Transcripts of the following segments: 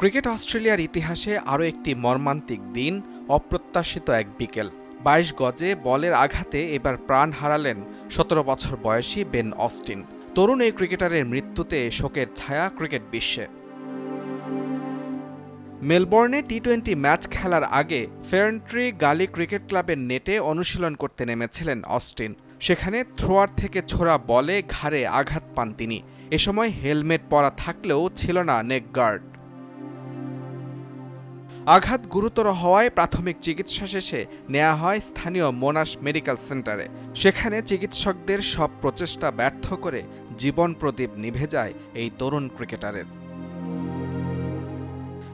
Cricket অস্ট্রেলিয়ার ইতিহাসে আরও একটি মর্মান্তিক দিন, অপ্রত্যাশিত এক বিকেল। বাইশ গজে বলের আঘাতে এবার প্রাণ হারালেন সতেরো বছর বয়সী বেন অস্টিন। তরুণ এই ক্রিকেটারের মৃত্যুতে শোকের ছায়া ক্রিকেট বিশ্বে। মেলবোর্নে টি টোয়েন্টি ম্যাচ খেলার আগে ফেরন্ট্রি গালি ক্রিকেট ক্লাবের নেটে অনুশীলন করতে নেমেছিলেন অস্টিন। সেখানে থ্রোয়ার থেকে ছোড়া বলে ঘাড়ে আঘাত পান তিনি। এ সময় হেলমেট পরা থাকলেও ছিল না নেক গার্ড। আঘাত গুরুতর হওয়ায় প্রাথমিক চিকিৎসা শেষে নেওয়া হয় স্থানীয় মোনাশ মেডিকেল সেন্টারে। সেখানে চিকিৎসকদের সব প্রচেষ্টা ব্যর্থ করে জীবন প্রদীপ নিভে যায় এই তরুণ ক্রিকেটারের।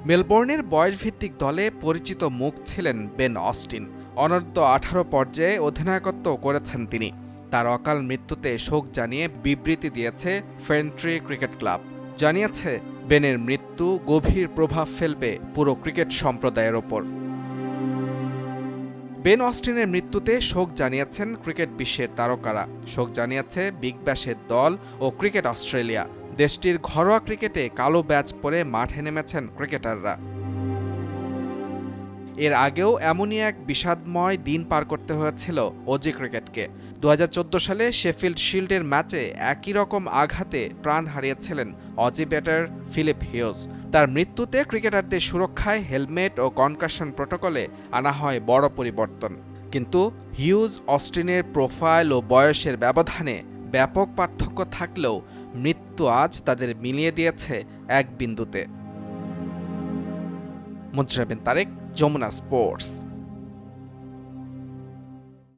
মেলবোর্নের বয়সভিত্তিক দলে পরিচিত মুখ ছিলেন বেন অস্টিন। অনূর্ধ্ব আঠারো পর্যায়ে অধিনায়কত্ব করেছেন তিনি। তার অকাল মৃত্যুতে শোক জানিয়ে বিবৃতি দিয়েছে ফেন্ট্রি ক্রিকেট ক্লাব। জানিয়েছে বেনের মৃত্যু গভীর প্রভাব ফেলবে পুরো ক্রিকেট সম্প্রদায়ের ওপর। বেন অস্টিনের মৃত্যুতে শোক জানিয়েছেন ক্রিকেট বিশ্বের তারকারা। শোক জানিয়েছে বিগ ব্যাশের দল ও ক্রিকেট অস্ট্রেলিয়া। দেশটির ঘরোয়া ক্রিকেটে কালো ব্যাচ পরে মাঠে নেমেছেন ক্রিকেটাররা। এর আগেও এমনই এক বিষাদময় দিন পার করতে হয়েছিল অজি ক্রিকেটকে। দু হাজার চোদ্দ সালে শেফিল্ড শিল্ডের ম্যাচে একই রকম আঘাতে প্রাণ হারিয়েছিলেন অজি ব্যাটার ফিলিপ হিউজ। তার মৃত্যুতে ক্রিকেটারদের সুরক্ষায় হেলমেট ও কনকাশন প্রোটোকলে আনা হয় বড় পরিবর্তন। কিন্তু হিউজ অস্টিনের প্রোফাইল ও বয়সের ব্যবধানে ব্যাপক পার্থক্য থাকলেও মৃত্যু আজ তাদের মিলিয়ে দিয়েছে এক বিন্দুতে। মুজরাবিন তারেক যমুনা স্পোর্টস